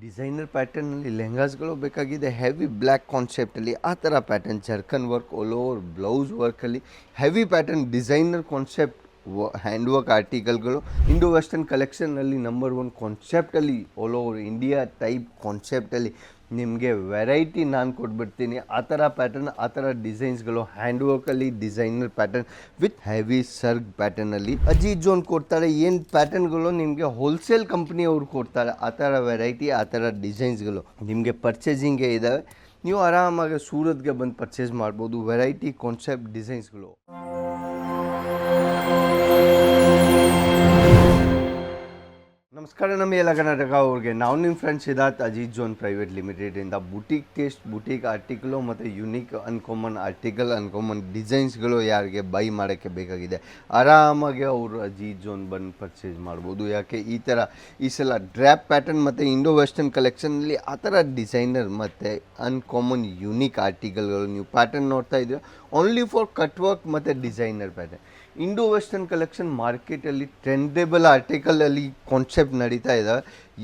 Designer ಪ್ಯಾಟರ್ನಲ್ಲಿ ಲೆಹಂಗಾಸ್ಗಳು ಬೇಕಾಗಿದೆ heavy black ಕಾನ್ಸೆಪ್ಟಲ್ಲಿ ಆ ಥರ pattern jerkin work all over blouse ವರ್ಕಲ್ಲಿ heavy pattern designer concept hand work ಆರ್ಟಿಕಲ್ಗಳು Indo western ಕಲೆಕ್ಷನ್ನಲ್ಲಿ number one ಕಾನ್ಸೆಪ್ಟಲ್ಲಿ all over India type ಕಾನ್ಸೆಪ್ಟಲ್ಲಿ ನಿಮಗೆ ವೆರೈಟಿ ನಾನು ಕೊಟ್ಬಿಡ್ತೀನಿ. ಆ ಥರ ಪ್ಯಾಟರ್ನ್ ಆ ಥರ ಡಿಸೈನ್ಸ್ಗಳು ಹ್ಯಾಂಡ್ ವರ್ಕಲ್ಲಿ ಡಿಸೈನರ್ ಪ್ಯಾಟರ್ನ್ ವಿತ್ ಹೆವಿ ಸರ್ಗ್ ಪ್ಯಾಟರ್ನಲ್ಲಿ ಅಜೀಜ್ ಜೋನ್ ಕೊಡ್ತಾರೆ. ಏನು ಪ್ಯಾಟರ್ನ್ಗಳು ನಿಮಗೆ ಹೋಲ್ಸೇಲ್ ಕಂಪ್ನಿಯವರು ಕೊಡ್ತಾರೆ? ಆ ಥರ ವೆರೈಟಿ ಆ ಥರ ಡಿಸೈನ್ಸ್ಗಳು ನಿಮಗೆ ಪರ್ಚೇಸಿಂಗೇ ಇದ್ದಾವೆ ನೀವು ಆರಾಮಾಗಿ ಸೂರತ್ಗೆ ಬಂದು ಪರ್ಚೇಸ್ ಮಾಡ್ಬೋದು. ವೆರೈಟಿ ಕಾನ್ಸೆಪ್ಟ್ ಡಿಸೈನ್ಸ್ಗಳು ನಮ್ಮ ಎಲ್ಲ ಕರ್ನಾಟಕ ಅವ್ರಿಗೆ, ನಾವು ನಿಮ್ಮ friends Siddharth Ajit zone private ಲಿಮಿಟೆಡಿಂದ boutique taste boutique article ಮತ್ತು ಯುನೀಕ್ ಅನ್ಕಾಮನ್ ಆರ್ಟಿಕಲ್ ಅನ್ಕಾಮನ್ ಡಿಸೈನ್ಸ್ಗಳು ಯಾರಿಗೆ ಬೈ ಮಾಡೋಕ್ಕೆ ಬೇಕಾಗಿದೆ. ಆರಾಮಾಗಿ ಅವರು ಅಜೀಜ್ ಜೋನ್ ಬಂದು ಪರ್ಚೇಸ್ ಮಾಡ್ಬೋದು. ಯಾಕೆ ಈ ಥರ ಈ ಸಲ ಡ್ರ್ಯಾಪ್ ಪ್ಯಾಟರ್ನ್ ಮತ್ತು ಇಂಡೋ ವೆಸ್ಟರ್ನ್ ಕಲೆಕ್ಷನಲ್ಲಿ ಆ ಥರ ಡಿಸೈನರ್ ಮತ್ತು ಅನ್ಕಾಮನ್ ಯುನೀಕ್ ಆರ್ಟಿಕಲ್ಗಳು ನೀವು ಪ್ಯಾಟರ್ನ್ ನೋಡ್ತಾ ಇದ್ದೀರಾ? ಓನ್ಲಿ ಫಾರ್ ಕಟ್ ವರ್ಕ್ ಮತ್ತು designer pattern Indo western collection ಮಾರ್ಕೆಟಲ್ಲಿ ಟ್ರೆಂಡೇಬಲ್ ಆರ್ಟಿಕಲಲ್ಲಿ ಕಾನ್ಸೆಪ್ಟ್ ನಡೀತಾ ಇದೆ.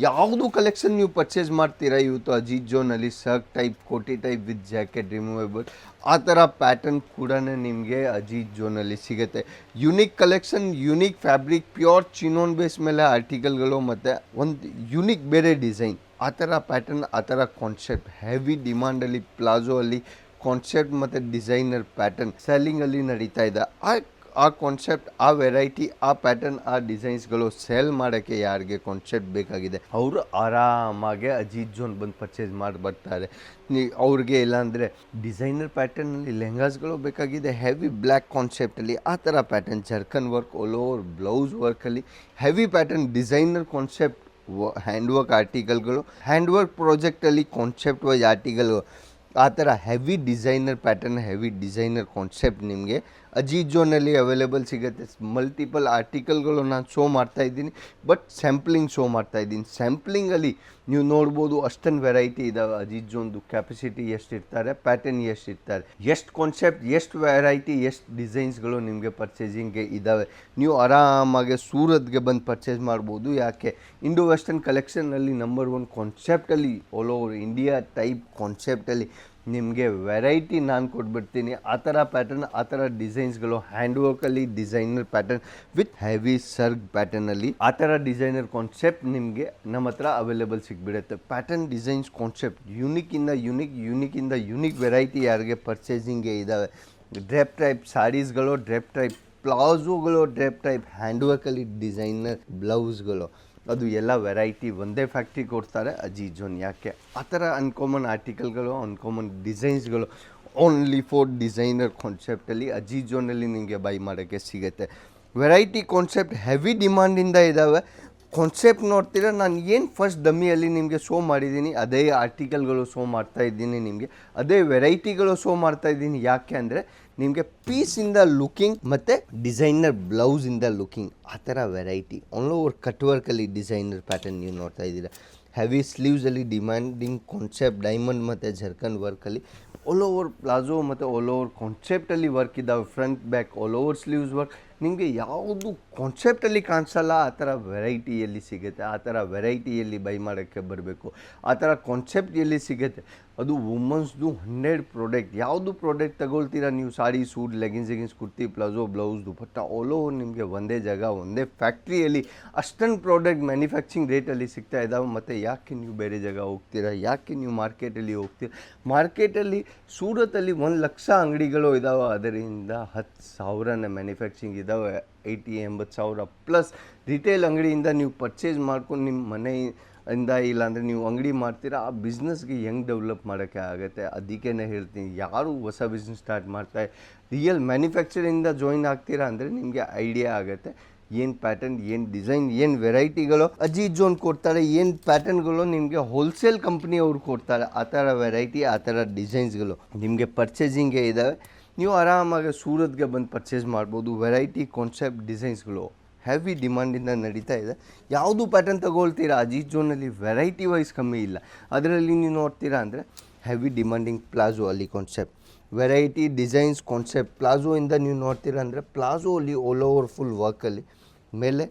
ಯಾವುದು ಕಲೆಕ್ಷನ್ ನೀವು ಪರ್ಚೇಸ್ ಮಾಡ್ತೀರಾ? ಇವತ್ತು ಅಜಿತ್ ಜೋನಲ್ಲಿ ಸರ್ಕ್ ಟೈಪ್ ಕೋಟಿ ಟೈಪ್ ವಿತ್ ಜಾಕೆಟ್ ರಿಮೂವೇಬಲ್ ಆ ಥರ ಪ್ಯಾಟರ್ನ್ ಕೂಡ ನಿಮಗೆ ಅಜಿತ್ ಜೋನಲ್ಲಿ ಸಿಗುತ್ತೆ. Unique collection unique fabric pure chinon base ಮೇಲೆ ಆರ್ಟಿಕಲ್ಗಳು ಮತ್ತು ಒಂದು ಯುನೀಕ್ ಬೇರೆ ಡಿಸೈನ್ ಆ ಥರ ಪ್ಯಾಟರ್ನ್ ಆ ಥರ ಕಾನ್ಸೆಪ್ಟ್ ಹೆವಿ ಡಿಮಾಂಡಲ್ಲಿ ಪ್ಲಾಜೋ ಅಲ್ಲಿ ಕಾನ್ಸೆಪ್ಟ್ ಮತ್ತು ಡಿಸೈನರ್ ಪ್ಯಾಟರ್ನ್ ಸೆಲ್ಲಿಂಗಲ್ಲಿ ನಡೀತಾ ಇದೆ. ಆ ಆ ಕಾನ್ಸೆಪ್ಟ್ ಆ ವೆರೈಟಿ ಆ ಪ್ಯಾಟರ್ನ್ ಆ ಡಿಸೈನ್ಸ್ಗಳು ಸೆಲ್ ಮಾಡೋಕ್ಕೆ ಯಾರಿಗೆ ಕಾನ್ಸೆಪ್ಟ್ ಬೇಕಾಗಿದೆ. ಅವರು ಆರಾಮಾಗಿ ಅಜಿತ್ ಜೋನ್ ಬಂದು ಪರ್ಚೇಸ್ ಮಾಡಿ ಬರ್ತಾರೆ. ಅವ್ರಿಗೆ ಇಲ್ಲಾಂದರೆ ಡಿಸೈನರ್ ಪ್ಯಾಟರ್ನಲ್ಲಿ ಲೆಹಂಗಾಸ್ಗಳು ಬೇಕಾಗಿದೆ ಹೆವಿ ಬ್ಲ್ಯಾಕ್ ಕಾನ್ಸೆಪ್ಟಲ್ಲಿ ಆ ಥರ pattern zircon work all over blouse ವರ್ಕಲ್ಲಿ heavy pattern designer concept hand work ಆರ್ಟಿಕಲ್ಗಳು hand work ಪ್ರಾಜೆಕ್ಟಲ್ಲಿ ಕಾನ್ಸೆಪ್ಟ್ ವೈಸ್ ಆರ್ಟಿಕಲ್ ಆ ಥರ heavy designer pattern heavy designer concept ನಿಮಗೆ ಅಜಿತ್ ಜೋನಲ್ಲಿ ಅವೈಲೇಬಲ್ ಸಿಗುತ್ತೆ. ಮಲ್ಟಿಪಲ್ ಆರ್ಟಿಕಲ್ಗಳು ನಾನು ಶೋ ಮಾಡ್ತಾ ಇದ್ದೀನಿ. ಬಟ್ ಸ್ಯಾಂಪ್ಲಿಂಗ್ ಶೋ ಮಾಡ್ತಾ ಇದ್ದೀನಿ. ಸ್ಯಾಂಪ್ಲಿಂಗಲ್ಲಿ ನೀವು ನೋಡ್ಬೋದು ಅಷ್ಟೊಂದು ವೆರೈಟಿ ಇದ್ದಾವೆ ಅಜಿತ್ ಜೋನ್ದು. ಕ್ಯಾಪಸಿಟಿ ಎಷ್ಟು ಇರ್ತಾರೆ ಪ್ಯಾಟರ್ನ್ ಎಷ್ಟು ಇರ್ತಾರೆ ಎಷ್ಟು ಕಾನ್ಸೆಪ್ಟ್ ಎಷ್ಟು ವೆರೈಟಿ ಎಷ್ಟು ಡಿಸೈನ್ಸ್ಗಳು ನಿಮಗೆ ಪರ್ಚೇಸಿಂಗ್ಗೆ ಇದ್ದಾವೆ ನೀವು ಆರಾಮಾಗಿ ಸೂರತ್ಗೆ ಬಂದು ಪರ್ಚೇಸ್ ಮಾಡ್ಬೋದು. ಯಾಕೆ? ಇಂಡೋ ವೆಸ್ಟರ್ನ್ ಕಲೆಕ್ಷನ್ನಲ್ಲಿ ನಂಬರ್ ಒನ್ ಕಾನ್ಸೆಪ್ಟಲ್ಲಿ ಆಲ್ ಓವರ್ ಇಂಡಿಯಾ ಟೈಪ್ ಕಾನ್ಸೆಪ್ಟಲ್ಲಿ ನಿಮಗೆ ವೆರೈಟಿ ನಾನು ಕೊಟ್ಬಿಡ್ತೀನಿ. ಆ ಥರ ಪ್ಯಾಟರ್ನ್ ಆ ಥರ ಡಿಸೈನ್ಸ್ಗಳು ಹ್ಯಾಂಡ್ ವರ್ಕಲ್ಲಿ ಡಿಸೈನರ್ ಪ್ಯಾಟರ್ನ್ ವಿತ್ ಹೆವಿ ಸರ್ಗ್ ಪ್ಯಾಟರ್ನಲ್ಲಿ ಆ ಥರ ಡಿಸೈನರ್ ಕಾನ್ಸೆಪ್ಟ್ ನಿಮಗೆ ನಮ್ಮ ಹತ್ರ ಅವೈಲೇಬಲ್ ಸಿಗ್ಬಿಡುತ್ತೆ. ಪ್ಯಾಟರ್ನ್ ಡಿಸೈನ್ಸ್ ಕಾನ್ಸೆಪ್ಟ್ ಯುನಿಕಿಂದ ಯುನಿಕ್ ಯುನಿಕಿಂದ ಯುನಿಕ್ ವೆರೈಟಿ ಯಾರಿಗೆ ಪರ್ಚೇಸಿಂಗ್ಗೆ ಇದ್ದಾವೆ ಡ್ರೆಪ್ ಟೈಪ್ ಸ್ಯಾರೀಸ್ಗಳು ಡ್ರೆಪ್ ಟೈಪ್ ಪ್ಲಾಝೋಗಳು ಡ್ರೆಪ್ ಟೈಪ್ ಹ್ಯಾಂಡ್ ವರ್ಕಲ್ಲಿ ಡಿಸೈನರ್ ಬ್ಲೌಸ್ಗಳು ಅದು ಎಲ್ಲ ವೆರೈಟಿ ಒಂದೇ ಫ್ಯಾಕ್ಟ್ರಿ ಕೊಡ್ತಾರೆ. ಅಜಿ, ಜೋನ್ ಯಾಕೆ? ಆ ಥರ ಅನ್ಕಾಮನ್ ಆರ್ಟಿಕಲ್ಗಳು ಅನ್ಕಾಮನ್ ಡಿಸೈನ್ಸ್ಗಳು ಓನ್ಲಿ ಫೋರ್ ಡಿಸೈನರ್ ಕಾನ್ಸೆಪ್ಟಲ್ಲಿ ಅಜೀಜೋನಲ್ಲಿ ಜೋನಲ್ಲಿ ನಿಮಗೆ ಬೈ ಮಾಡೋಕ್ಕೆ ಸಿಗುತ್ತೆ. ವೆರೈಟಿ ಕಾನ್ಸೆಪ್ಟ್ ಹೆವಿ ಡಿಮಾಂಡಿಂದ ಇದ್ದಾವೆ ಕಾನ್ಸೆಪ್ಟ್ ನೋಡ್ತೀರಾ ನಾನು ಏನು ಫಸ್ಟ್ ದಮ್ಮಿಯಲ್ಲಿ ನಿಮಗೆ ಶೋ ಮಾಡಿದ್ದೀನಿ, ಅದೇ ಆರ್ಟಿಕಲ್ಗಳು ಶೋ ಮಾಡ್ತಾ ಇದ್ದೀನಿ ನಿಮಗೆ, ಅದೇ ವೆರೈಟಿಗಳು ಶೋ ಮಾಡ್ತಾ ಇದ್ದೀನಿ, ಯಾಕೆ ಅಂದರೆ ನಿಮಗೆ ಪೀಸಿಂದ ಲುಕಿಂಗ್ ಮತ್ತು ಡಿಸೈನರ್ ಬ್ಲೌಸಿಂದ ಲುಕಿಂಗ್ ಆ ಥರ ವೆರೈಟಿ ಆಲ್ ಓವರ್ ಕಟ್ ವರ್ಕಲ್ಲಿ ಡಿಸೈನರ್ ಪ್ಯಾಟರ್ನ್ ನೀವು ನೋಡ್ತಾ ಇದ್ದೀರಾ. ಹೆವಿ ಸ್ಲೀವ್ಸಲ್ಲಿ ಡಿಮ್ಯಾಂಡಿಂಗ್ ಕಾನ್ಸೆಪ್ಟ್ ಡೈಮಂಡ್ ಮತ್ತು ಜರ್ಕನ್ ವರ್ಕಲ್ಲಿ ಆಲ್ ಓವರ್ ಪ್ಲಾಜೋ ಮತ್ತು ಆಲ್ ಓವರ್ ಕಾನ್ಸೆಪ್ಟಲ್ಲಿ ವರ್ಕ್ ಇದ್ದಾವೆ front back all over sleeves work ನಿಮಗೆ ಯಾವುದು ಕಾನ್ಸೆಪ್ಟಲ್ಲಿ ಕಾಣಿಸಲ್ಲ, ಆ ಥರ ವೆರೈಟಿಯಲ್ಲಿ ಸಿಗುತ್ತೆ, ಆ ಥರ ವೆರೈಟಿಯಲ್ಲಿ ಬೈ ಮಾಡೋಕ್ಕೆ ಬರಬೇಕು, ಆ ಥರ ಕಾನ್ಸೆಪ್ಟ್ ಎಲ್ಲಿ ಸಿಗುತ್ತೆ. ಅದು ವುಮನ್ಸ್ದು ಹಂಡ್ರೆಡ್ ಪ್ರಾಡಕ್ಟ್. ಯಾವುದು ಪ್ರಾಡಕ್ಟ್ ತಗೊಳ್ತೀರಾ ನೀವು? Sari, suit leggings leggings kurti palazzo blouse, dupatta all over ನಿಮಗೆ ಒಂದೇ ಜಾಗ, ಒಂದೇ ಫ್ಯಾಕ್ಟ್ರಿಯಲ್ಲಿ ಅಷ್ಟೊಂದು ಪ್ರಾಡಕ್ಟ್ ಮ್ಯಾನುಫ್ಯಾಕ್ಚರಿಂಗ್ ರೇಟಲ್ಲಿ ಸಿಗ್ತಾ ಇದ್ದಾವೆ ಮತ್ತು ಯಾಕೆ ನೀವು ಬೇರೆ ಜಾಗ ಹೋಗ್ತೀರಾ? ಯಾಕೆ ನೀವು ಮಾರ್ಕೆಟಲ್ಲಿ ಹೋಗ್ತೀರಾ? ಮಾರ್ಕೆಟಲ್ಲಿ ಸೂರತಲ್ಲಿ ಒಂದು ಲಕ್ಷ ಅಂಗಡಿಗಳು ಇದ್ದಾವೆ ಅದರಿಂದ ಹತ್ತು ಸಾವಿರನ ಮ್ಯಾನುಫ್ಯಾಕ್ಚರಿಂಗ್ ಇದ್ದಾವೆ ಏಯ್ಟಿ ಎಂಬತ್ತು ಸಾವಿರ. ಪ್ಲಸ್ ರಿಟೇಲ್ ಅಂಗಡಿಯಿಂದ ನೀವು ಪರ್ಚೇಸ್ ಮಾಡ್ಕೊಂಡು ನಿಮ್ಮ ಮನೆ ಇಂದ ಇಲ್ಲಾಂದರೆ ನೀವು ಅಂಗಡಿ ಮಾಡ್ತೀರಾ, ಆ ಬಿಸ್ನೆಸ್ಗೆ ಹೆಂಗೆ ಡೆವಲಪ್ ಮಾಡೋಕ್ಕೆ ಆಗುತ್ತೆ? ಅದಕ್ಕೆ ಹೇಳ್ತೀನಿ. ಯಾರು ಹೊಸ ಬಿಸ್ನೆಸ್ ಸ್ಟಾರ್ಟ್ ಮಾಡ್ತಾರೆ ರಿಯಲ್ ಮ್ಯಾನುಫ್ಯಾಕ್ಚರಿಂಗಿಂದ ಜಾಯಿನ್ ಆಗ್ತೀರಾ ಅಂದರೆ ನಿಮಗೆ ಐಡಿಯಾ ಆಗುತ್ತೆ. ಏನು ಪ್ಯಾಟರ್ನ್ ಏನು ಡಿಸೈನ್ ಏನು ವೆರೈಟಿಗಳು ಅಜ್ಜಿ ಜೋನ್ ಕೊಡ್ತಾರೆ, ಏನು ಪ್ಯಾಟರ್ನ್ಗಳು ನಿಮಗೆ ಹೋಲ್ಸೇಲ್ ಕಂಪ್ನಿಯವರು ಕೊಡ್ತಾರೆ. ಆ ಥರ ವೆರೈಟಿ ಆ ಥರ ಡಿಸೈನ್ಸ್ಗಳು ನಿಮಗೆ ಪರ್ಚೇಸಿಂಗೇ ಇದ್ದಾವೆ ನೀವು ಆರಾಮಾಗಿ ಸೂರತ್ಗೆ ಬಂದು ಪರ್ಚೇಸ್ ಮಾಡ್ಬೋದು. ವೆರೈಟಿ ಕಾನ್ಸೆಪ್ಟ್ ಡಿಸೈನ್ಸ್ಗಳು ಹೆವಿ ಡಿಮಾಂಡಿಂದ ನಡೀತಾ ಇದೆ. ಯಾವುದು ಪ್ಯಾಟರ್ನ್ ತಗೊಳ್ತೀರಾ? ಅಜೀತ್ ಜೋನಲ್ಲಿ ವೆರೈಟಿ ವೈಸ್ ಕಮ್ಮಿ ಇಲ್ಲ. ಅದರಲ್ಲಿ ನೀವು ನೋಡ್ತೀರಾ ಅಂದರೆ ಹೆವಿ ಡಿಮ್ಯಾಂಡಿಂಗ್ ಪ್ಲಾಜೋ ಅಲ್ಲಿ ಕಾನ್ಸೆಪ್ಟ್ ವೆರೈಟಿ ಡಿಸೈನ್ಸ್ ಕಾನ್ಸೆಪ್ಟ್ ಪ್ಲಾಜೋಯಿಂದ ನೀವು ನೋಡ್ತೀರಾ ಅಂದರೆ ಪ್ಲಾಜೋ ಅಲ್ಲಿ ಆಲ್ ಓವರ್ ಫುಲ್ ವರ್ಕಲ್ಲಿ ಮೇಲೆ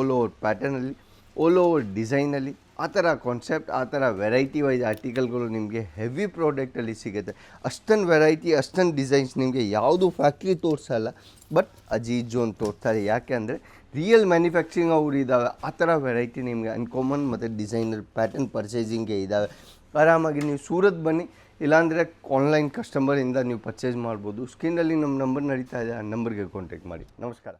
ಆಲ್ ಓವರ್ ಪ್ಯಾಟರ್ನಲ್ಲಿ ಆಲ್ ಓವರ್ ಡಿಸೈನಲ್ಲಿ ಆ ಥರ ಕಾನ್ಸೆಪ್ಟ್ ಆ ಥರ ವೆರೈಟಿ ವೈಸ್ ಆರ್ಟಿಕಲ್ಗಳು ನಿಮಗೆ ಹೆವಿ ಪ್ರಾಡಕ್ಟಲ್ಲಿ ಸಿಗುತ್ತೆ. ಅಷ್ಟೊಂದು ವೆರೈಟಿ ಅಷ್ಟೊಂದು ಡಿಸೈನ್ಸ್ ನಿಮಗೆ ಯಾವುದು ಫ್ಯಾಕ್ಟ್ರಿ ತೋರಿಸಲ್ಲ ಬಟ್ ಅಜೀಜ್ ಜೋನ್ ತೋರ್ತಾರೆ. ಯಾಕೆ ಅಂದರೆ ರಿಯಲ್ ಮ್ಯಾನುಫ್ಯಾಕ್ಚರಿಂಗ್ ಅವ್ರು ಇದ್ದಾವೆ ಆ ಥರ ವೆರೈಟಿ ನಿಮಗೆ ಅನ್ಕಾಮನ್ ಮತ್ತು ಡಿಸೈನರ್ ಪ್ಯಾಟರ್ನ್ ಪರ್ಚೇಸಿಂಗ್ಗೆ ಇದ್ದಾವೆ ಆರಾಮಾಗಿ ನೀವು ಸೂರತ್ ಬನ್ನಿ. ಇಲ್ಲಾಂದರೆ ಆನ್ಲೈನ್ ಕಸ್ಟಮರಿಂದ ನೀವು ಪರ್ಚೇಸ್ ಮಾಡ್ಬೋದು. ಸ್ಕ್ರೀನಲ್ಲಿ ನಮ್ಮ ನಂಬರ್ ನಡೀತಾ ಇದೆ. ಆ ನಂಬರ್ಗೆ ಕಾಂಟ್ಯಾಕ್ಟ್ ಮಾಡಿ. ನಮಸ್ಕಾರ.